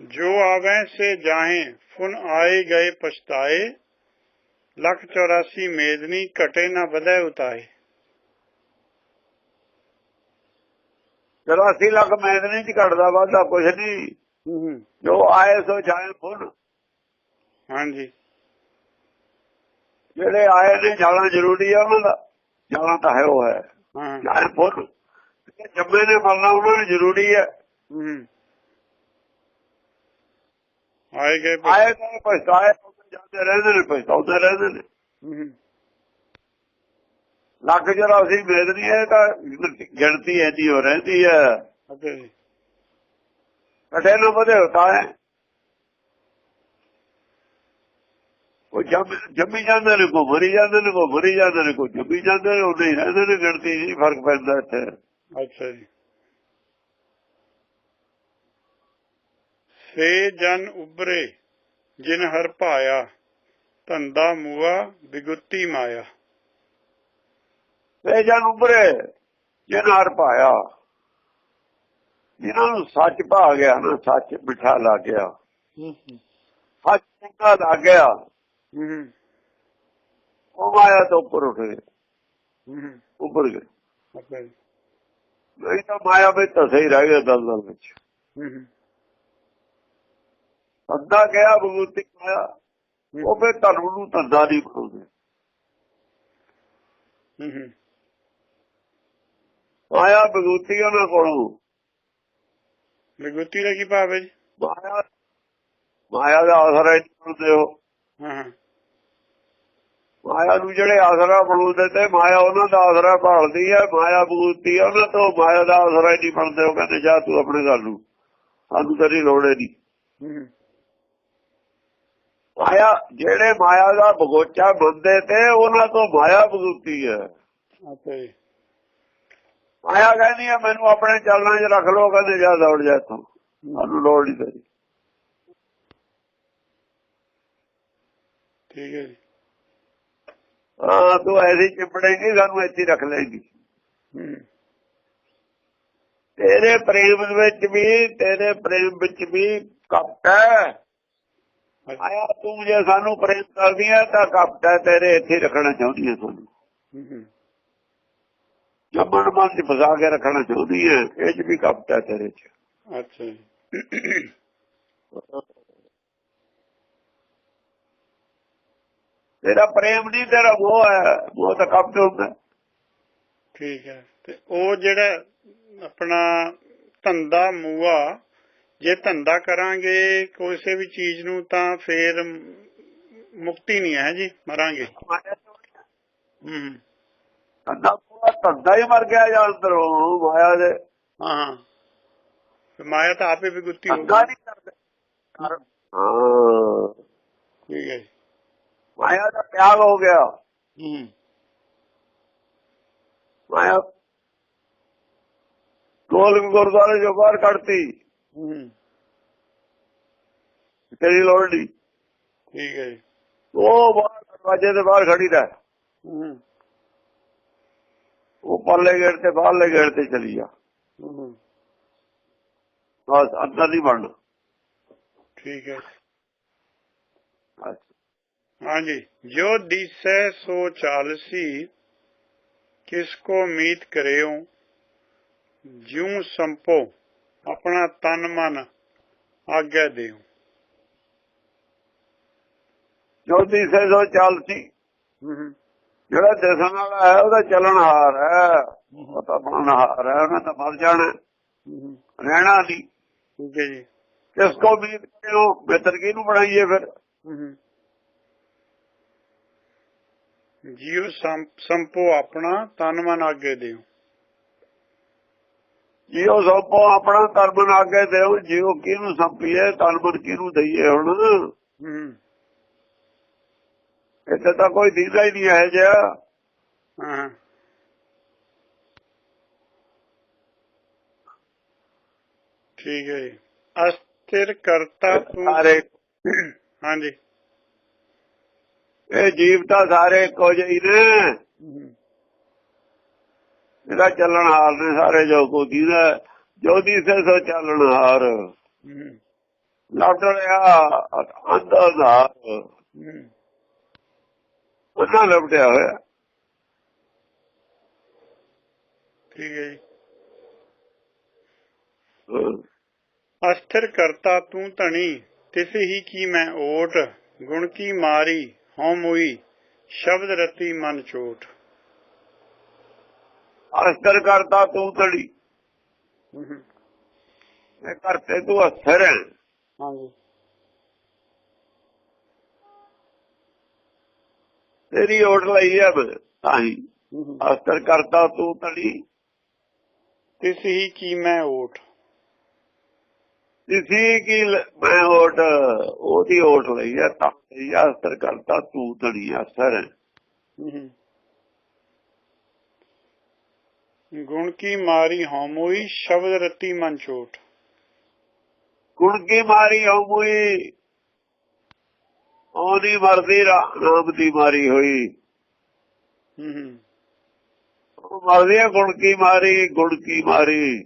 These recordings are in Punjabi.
ਜੋ ਆਵੇਂ ਸੇ ਜਾਹੇ ਫੁਨ ਆਏ ਗਏ ਪਛਤਾਏ ਲੱਖ 84 ਮੇਦਨੀ ਘਟੇ ਨਾ ਵਧੈ ਉਤਾਏ। 84 ਲੱਖ ਮੈਦਨੀ ਚ ਘਟਦਾ ਵਾਧਾ ਕੁਛ ਨਹੀਂ ਜੋ ਆਏ ਸੋ ਜਾਏ ਫੁੱਲ ਹਾਂਜੀ। ਜਿਹੜੇ ਆਏ ਨੇ ਜਾਣਾ ਜ਼ਰੂਰੀ ਆ ਉਹਨਾਂ ਦਾ। ਜਾਣਾ ਤਾਂ ਹੈ ਉਹ ਹੈ। ਹਾਂ। ਜਾਏ ਫੁੱਲ ਜੰਮੇ ਨੇ ਮਰਨਾ ਉਹਨਾਂ ਨੂੰ ਜ਼ਰੂਰੀ ਹੂੰ। ਆਏ ਗਏ ਆਏ ਤਾਂ ਪਛਤਾਏ ਜਾਂਦੇ ਰਹਿੰਦੇ ਨੇ ਪਛਤਾਉਂਦੇ ਰਹਿੰਦੇ ਨੇ। ਹੂੰ। ਲੱਖ ਚੁਰਾਸੀ ਮੇਦਨੀ ਹੈ ਤਾਂ ਗਿਣਤੀ ਐਦੀ ਹੋ ਰਹਿੰਦੀ ਹੈ ਕਟੇ ਨੂੰ ਵਧੇ ਹੁੰਦਾ ਹੈ ਉਹ ਜੰਮ ਜੰਮੀ ਜਾਂਦੇ ਨੇ ਕੋ ਮਰੀ ਜਾਂਦੇ ਨੇ ਕੋ ਮਰੀ ਜਾਂਦੇ ਨੇ ਕੋ ਜੰਮੀ ਜਾਂਦੇ ਨੇ ਉਹ ਨਹੀਂ ਰਹਿੰਦੇ ਨੇ ਗਿਣਤੀ ਨਹੀਂ ਫ਼ਰਕ ਪੈਂਦਾ ਇੱਥੇ। ਅੱਛਾ ਜੀ। ਸੇ ਜਨ ਉਬਰੇ ਜਿਨ ਹਰ ਭਾਇਆ ਧੰਦਾ ਮੂਆ ਬਿਗੁੱਤੀ ਮਾਇਆ। ਤੇ ਜਨ ਉਬਰੇ ਜਿਨ ਹਰ ਪਾਇਆ ਜਿਨ੍ਹਾਂ ਨੂੰ ਸੱਚ ਭਾ ਗਿਆ ਨਾ ਸੱਚ ਮਿੱਠਾ ਲੱਗ ਗਿਆ। ਸੱਚ ਚੰਗਾ ਲੱਗ ਗਿਆ। ਹੂੰ ਉਹ ਮਾਇਆ ਤੋਂ ਉੱਪਰ ਉੱਠ ਗਏ। ਹੂੰ ਉੱਪਰ ਗਏ। ਨਹੀਂ ਤਾਂ ਮਾਇਆ ਵਿੱਚ ਤਾਂ ਸਹੀ ਰਹਿ ਗਿਆ ਦਲਦਲ ਵਿੱਚ। ਅੱਧਾ ਗਿਆ ਬਗੂਤੀ ਮਾਇਆ ਉਹ ਫਿਰ ਧਰਮ ਨੂੰ ਧੰਦਾ ਨਹੀਂ ਬਣਾਉਂਦੇ ਹੂੰ ਹੂੰ। ਮਾਇਆ ਬਗੂਤੀ ਉਹਨਾਂ ਕੋਲੋਂ। ਬਿਗੁੱਤੀ ਦਾ ਕੀ ਭਾਵ ਹੈ ਜੀ? ਮਾਇਆ ਮਾਇਆ ਦਾ ਆਸਰਾ ਹੀ ਬਣਦੇ ਹੋ ਮਾਇਆ ਨੂੰ ਜਿਹੜੇ ਆਸਰਾ ਬਣਾਉਂਦੇ ਤੇ ਮਾਇਆ ਉਹਨਾਂ ਦਾ ਆਸਰਾ ਭਾਲਦੀ ਹੈ ਮਾਇਆ ਹੈ, ਉਹਨਾਂ ਤੋਂ ਮਾਇਆ ਦਾ ਆਸਰਾ ਹੀ ਨਹੀਂ ਬਣਦੇ। ਉਹ ਕਹਿੰਦੇ ਜਾ ਤੂੰ ਆਪਣੇ ਘਰ ਨੂੰ। ਸਾਨੂੰ ਤੇਰੀ ਲੋੜ ਨਹੀਂ। ਮਾਇਆ ਜਿਹੜੇ ਮਾਇਆ ਦਾ ਬਗੋਚਾ ਬੰਦੇ ਤੇ ਉਹਨਾਂ ਤੋਂ ਮਾਇਆ ਬਗੂਤੀ ਹੈ। ਮਾਇਆ ਕਹਿੰਦੀ ਹੈ ਮੈਨੂੰ ਆਪਣੇ ਚੱਲਣਾ 'ਚ ਰੱਖ ਲੋ ਕਹਿੰਦੇ ਜਾ ਦੌੜ ਜਾ ਤੂੰ ਸਾਨੂੰ ਲੋੜ ਨਹੀਂ ਤੇਰੀ। ਠੀਕ ਹੈ ਜੀ। ਹਾਂ ਤੂੰ ਐਸੀ ਚਿਪੜੇਗੀ ਸਾਨੂੰ ਇੱਥੇ ਰੱਖ ਹੂੰ। ਤੇਰੇ ਪ੍ਰੇਮ ਵਿੱਚ ਵੀ ਤੇਰੇ ਪ੍ਰੇਮ ਵਿੱਚ ਵੀ ਕਪਟ ਹੈ। ਆਇਆ ਤੂੰ ਜੇ ਸਾਨੂੰ ਪ੍ਰੇਮ ਕਰਦੀ ਹੈ ਤਾਂ ਕਪਟ ਤੇਰੇ ਇੱਥੇ ਰੱਖਣਾ ਚਾਹੁੰਦੀ ਹੈ ਤੁਹਾਨੂੰ ਹੂੰ ਹੂੰ। ਜੰਮਣ ਮਨ ਚ ਫਸਾ ਕੇ ਰੱਖਣਾ ਚਾਹੁੰਦੀ ਹੈ ਇਹ ਚ ਵੀ ਕਪਟ ਤੇਰੇ ਚ। ਅੱਛਾ ਤੇਰਾ ਪ੍ਰੇਮ ਨਹੀਂ ਤੇਰਾ ਮੋਹ ਹੈ ਮੋਹ ਤਾਂ ਕਪਟ ਹੁੰਦਾ। ਠੀਕ ਹੈ। ਤੇ ਉਹ ਜਿਹੜਾ ਆਪਣਾ ਧੰਦਾ ਮੂਆ ਜੇ ਧੰਦਾ ਕਰਾਂਗੇ ਕਿਸੇ ਵੀ ਚੀਜ਼ ਨੂੰ ਤਾਂ ਫੇਰ ਮੁਕਤੀ ਨਹੀਂ ਹੈ ਜੀ ਮਰਾਂਗੇ। ਹੂੰ। ਧੰਦਾ ਪੂਰਾ ਧੰਦਾ ਹੀ ਮਰ ਗਿਆ ਜਾਂ ਅੰਦਰੋਂ ਮਾਇਆ ਦੇ। ਹਾਂ ਮਾਇਆ ਤਾਂ ਆਪੇ ਵੀ ਗੁੱਤੀ ਹੋ ਧੰਦਾ ਨਹੀਂ ਕਰਦੇ। ਹਾਂ। ਠੀਕ ਹੈ ਮਾਇਆ ਦਾ ਤਿਆਗ ਹੋ ਗਿਆ। ਹੂੰ। ਮਾਇਆ ਗੋਲਕ ਗੁਰਦੁਆਰੇ ਜੋ ਬਾਹਰ ਕੱਢਤੀ। ਤੇਰੀ ਲੋੜ ਨਹੀਂ ਠੀਕ ਹੈ ਜੀ। ਉਹ ਬਾਹਰ ਦਰਵਾਜ਼ੇ ਦੇ ਬਾਹਰ ਖੜੀ ਰਹਿ। ਉਹ ਪਰਲੇ ਗੇਟ ਤੇ ਬਾਹਰਲੇ ਗੇਟ ਤੇ ਚਲੀ ਜਾ। ਬਸ ਅੰਦਰ ਨਹੀਂ ਵੜਨਾ ਠੀਕ ਹੈ। ਹਾਂਜੀ। ਜੋ ਦਿਸੈ ਸੋ ਚਾਲਸੀ ਕਿਸ ਕੋ ਮੀਤ ਕਰਿਓ ਜਿਉ ਸੰਪੋ। ਆਪਣਾ ਤਨ ਮਨ ਆਗਿਆ ਦਿਓ ਜੋਤੀ ਸੇ ਸੋ। ਚੱਲਤੀ ਜਿਹੜਾ ਦਿਸਣ ਵਾਲਾ ਹੈ ਉਹਦਾ ਚੱਲਣ ਹਾਰ ਹੈ। ਉਹ ਤਾਂ ਬਣਨ ਹਾਰ ਹੈ ਉਹਨੇ ਤਾਂ ਮਰ ਜਾਣਾ। ਰਹਿਣਾ ਨਹੀਂ। ਠੀਕ ਹੈ ਜੀ। ਕਿਸ ਕੋ ਵੀ ਕਿਉਂ ਬਿਹਤਰ ਕਿਹਨੂੰ ਬਣਾਈਏ ਫਿਰ? ਜਿਉ ਸੰਪ- ਸੰਪੋ ਆਪਣਾ ਤਨ ਮਨ ਆਗੇ ਦਿਓ ਜਿਉ ਸੋਪੋ ਆਪਣਾ ਕਰਮ ਨਾ ਅੱਗੇ ਦੇਉ ਜਿਉ ਕਿਹਨੂੰ ਸੰਪੀਏ ਤਨਮਨ ਕਿਹਨੂੰ ਦਈਏ ਹੁਣ? ਹੂੰ। ਇੱਥੇ ਤਾਂ ਕੋਈ ਦੀਦਾ ਹੀ ਨਹੀਂ ਹੈ ਜਿਆ ਹਾਂ। ਠੀਕ ਹੈ ਜੀ। ਅਸਥਿਰ ਕਰਤਾ ਸਾਰੇ ਹਾਂਜੀ। ਇਹ ਜੀਵ ਤਾਂ ਸਾਰੇ ਇੱਕੋ ਜਿਹੇ ਹੀ ਨੇ। ਇਹਦਾ ਚੱਲਣ ਹਾਰ ਨੇ ਸਾਰੇ ਜੋ ਕੋ ਦੀਦਾ ਜੋ ਦੀ ਸੇ ਸੋ ਚੱਲਣ ਹਾਰ। ਰਿਹਾ ਅੰਧਾਰ ਹੂੰ। ਉਹਨਾਂ ਲਪਟਿਆ ਹੋਇਆ। ਠੀਕ ਹੈ ਜੀ। ਹਾਂ। ਅਸਥਿਰ ਕਰਤਾ ਤੂੰ ਧਣੀ ਤਿਸ ਹੀ ਕੀ ਮੈਂ ਓਟ। ਗੁਣ ਕੀ ਮਾਰੀ ਹਉ ਮੋਈ ਸ਼ਬਦ ਰਤੀ ਮਨ ਚੋਟ। ਅਸਰ ਕਰਤਾ ਤੂੰ ਤੜੀ। ਇਹ ਕਰਤੇ ਤੂੰ ਅਸਰ ਹੈ। ਹਾਂਜੀ। ਤੇਰੀ ਓਟ ਲਈ ਹੈ ਮੈਂ ਤਾਂ ਹੀ ਅਸਰ ਕਰਤਾ ਤੂੰ ਤੜੀ। ਤਿਸ ਹੀ ਕੀ ਮੈਂ ਓਟ। ਇਸੀ ਕੀ ਮੈਂ ਓਟ ਉਹਦੀ ਓਟ ਲਈ ਹੈ ਤਾਂ ਅਸਰ ਕਰਤਾ ਤੂੰ ਤੜੀ ਅਸਰ ਹੈ। ਗੁਣ ਕੀ ਮਾਰੀ ਹਉ ਮੋਈ ਸ਼ਬਦ ਰਤੀ ਮਨ ਚੋਟ ਗੁਣ ਕੀ ਮਾਰੀ ਹੋਈ ਉਹਦੀ ਮਰਦੀ ਰਾ- ਰਾਮ ਦੀ ਮਾਰੀ ਹੋਈ। ਹੂੰ ਹੂੰ। ਉਹ ਮਰਦੀ ਗੁਣ ਕੀ ਮਾਰੀ ਗੁਣ ਕੀ ਮਾਰੀ।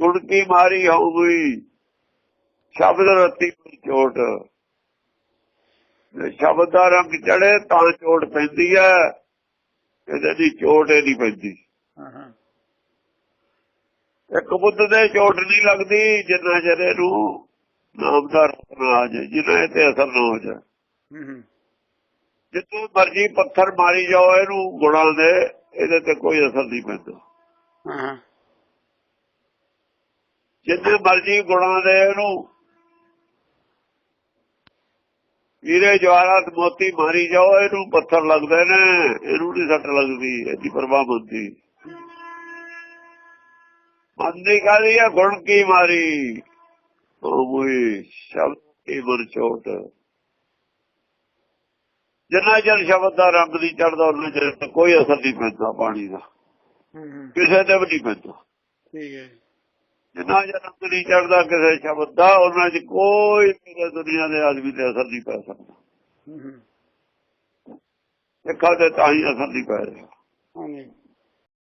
ਗੁਣ ਕੀ ਮਾਰੀ ਹੋਈ ਸ਼ਬਦ ਰਤੀ ਚੋਟ ਜੇ ਸ਼ਬਦ ਦਾ ਰੰਗ ਚੜੇ ਤਾਂ ਚੋਟ ਪੈਂਦੀ ਹੈ। ਇਹਦੇ ਦੀ ਚੋਟ ਨਹੀਂ ਪੈਂਦੀ। ਹਾਂ ਹਾਂ ਇੱਕ ਬੁੱਧ ਦੇ ਚੋਟ ਨਹੀਂ ਲੱਗਦੀ ਜਿੰਨਾ ਚਿਰ ਇਹਨੂੰ ਨਾਮ ਦਾ ਜਾਏ ਜਿੰਨਾ ਤੇ ਅਸਰ ਨਾ ਹੋ ਹੂੰ ਜਿੱਥੇ ਮਰਜ਼ੀ ਪੱਥਰ ਮਾਰੀ ਜਾਓ ਇਹਨੂੰ ਗੁਣਾਂ ਦੇ ਇਹਦੇ ਤੇ ਕੋਈ ਅਸਰ ਨਹੀਂ ਪੈਂਦਾ। ਜਿੱਥੇ ਮਰਜ਼ੀ ਗੁਣਾਂ ਦੇ ਇਹਨੂੰ ਵੀਰੇ ਜਵਾਹਰਾਤ ਮੋਤੀ ਮਾਰੀ ਜਾਓ ਇਹਨੂੰ ਪੱਥਰ ਲੱਗਦੇ ਨੇ ਇਹਨੂੰ ਨਹੀਂ ਸੱਟ ਲੱਗਦੀ ਇਹਦੀ ਪਰਵਾਹ ਹੁੰਦੀ। ਮੰਦੀ ਕਾਦੀ ਹੈ ਗੁਣ ਕੀ ਮਾਰੀ? ਉਹ ਮੂਈ ਸ਼ਬਦ ਕੀ ਮਨ ਚੋਟ। ਜਿੰਨਾ ਚਿਰ ਸ਼ਬਦ ਦਾ ਰੰਗ ਨਹੀਂ ਚੜਦਾ ਉਹਨਾਂ ਚਿਰ ਕੋਈ ਅਸਰ ਨਹੀਂ ਪੈਂਦਾ ਪਾਣੀ ਦਾ। ਕਿਸੇ ਤੇ ਵੀ ਨਹੀਂ ਪੈਂਦਾ। ਠੀਕ ਹੈ। ਜਿੰਨਾ ਰੰਗ ਨਹੀਂ ਚੜਦਾ ਕਿਸੇ ਸ਼ਬਦ ਦਾ ਉਹਨਾਂ 'ਚ ਕੋਈ ਮੇਰੇ ਦੁਨੀਆ ਦੇ ਆਦਮੀ ਤੇ ਅਸਰ ਨਹੀਂ ਪੈ ਸਕਦਾ। ਹੂੰ ਹੂੰ। ਸਿੱਖਾਂ ਤੇ ਤਾਂ ਹੀ ਅਸਰ ਨਹੀਂ ਪੈ ਰਿਹਾ। ਹਾਂਜੀ।